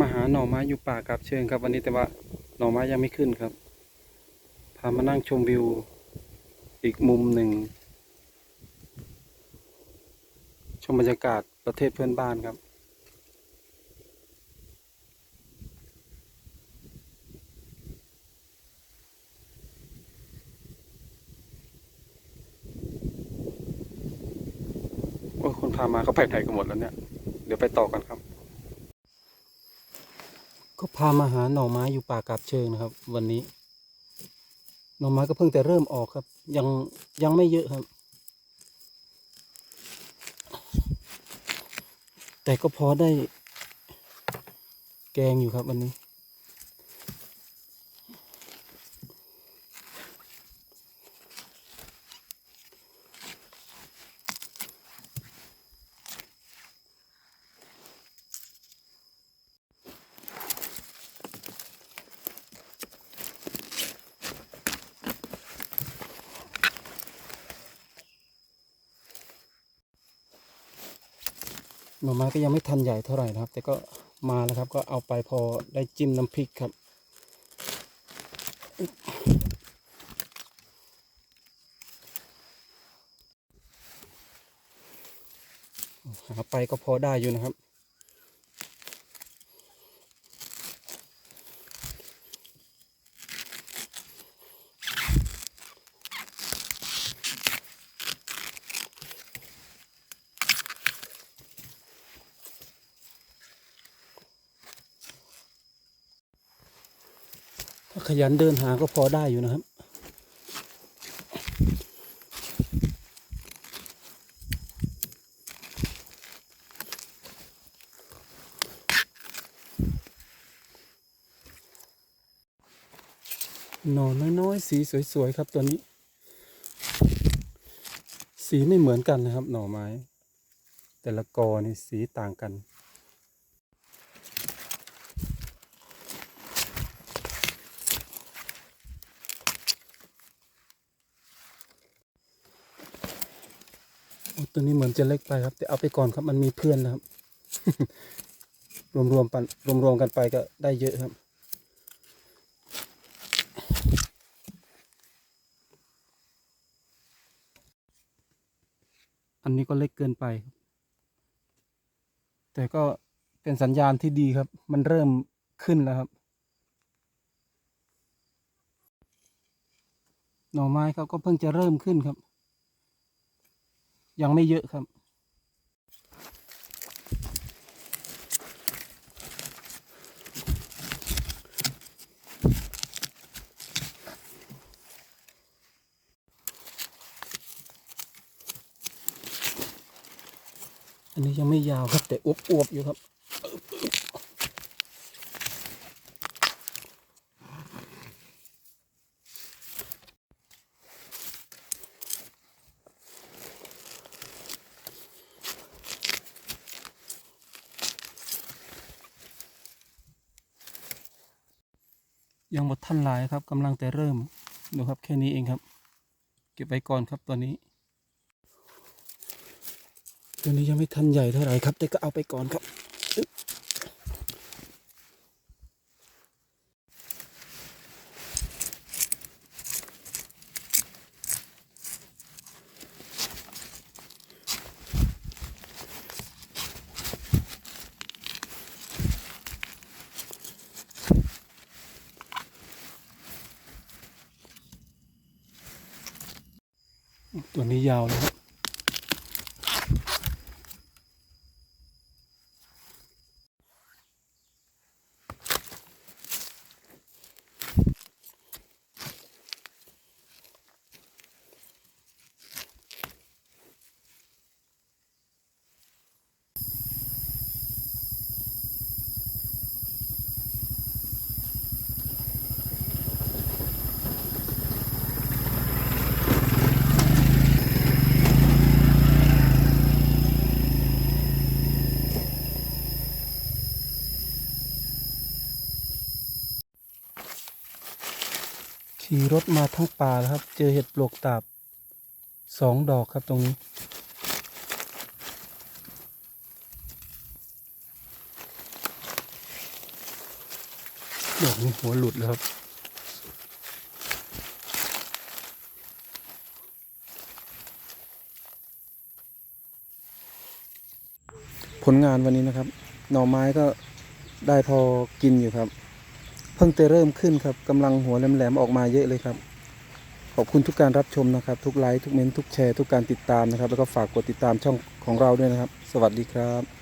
มาหาหน่อไม้อยู่ป่ากับเชิงครับ วันนี้แต่ว่าหน่อไม้ยังไม่ขึ้นครับ พามานั่งชมวิวอีกมุมหนึ่ง ชมบรรยากาศประเทศเพื่อนบ้านครับ โอ้ยคนพามาเขาไปไหนกันหมดแล้วเนี่ย เดี๋ยวไปต่อกันครับ ก็พามาหาหน่อไม้อยู่ป่ากาบเชิงนะครับ วันนี้ หน่อไม้ก็เพิ่งแต่เริ่มออกครับ ยังยังไม่เยอะครับ แต่ก็พอได้แกงอยู่ครับวันนี้ หน่อไม้ก็ยังไม่ทันใหญ่เท่าไหร่นะครับ แต่ก็มาแล้วครับ ก็เอาไปพอได้จิ้มน้ำพริกครับหาไปก็พอได้อยู่นะครับ ขยันเดินหาก็พอได้อยู่นะครับ หน่อน้อยๆ สีสวยๆ ครับตัวนี้ สีไม่เหมือนกันนะครับ หน่อไม้ แต่ละกอนี่สีต่างกัน ตัวนี้เหมือนจะเล็กไปครับ แต่เอาไปก่อนครับ มันมีเพื่อนนะครับ รวมๆปันรวมๆกันไปก็ได้เยอะครับ อันนี้ก็เล็กเกินไป แต่ก็เป็นสัญญาณที่ดีครับ มันเริ่มขึ้นแล้วครับ หน่อไม้เขาก็เพิ่งจะเริ่มขึ้นครับ ยังไม่เยอะครับ อันนี้ยังไม่ยาวครับ แต่อวบๆอยู่ครับ ยังหมดท่านหลายครับกำลังแต่เริ่มดูครับแค่นี้เองครับ เก็บไว้ก่อนครับตัวนี้ ตัวนี้ยังไม่ทันใหญ่เท่าไหร่ครับ แต่ก็เอาไปก่อนครับ ตัวนี้ยาวเลยครับ ขี่รถมาทั้งป่าแล้วครับ เจอเห็ดปลวกตาบสองดอกครับตรงนี้ ดอกนี้หัวหลุดแล้วครับผลงานวันนี้นะครับ หน่อไม้ก็ได้พอกินอยู่ครับ เพิ่งจะเริ่มขึ้นครับกำลังหัวแหลมๆออกมาเยอะเลยครับ ขอบคุณทุกการรับชมนะครับ ทุกไลค์ทุกเมนต์ทุกแชร์ ทุกการติดตามนะครับ แล้วก็ฝากกดติดตามช่องของเราด้วยนะครับ สวัสดีครับ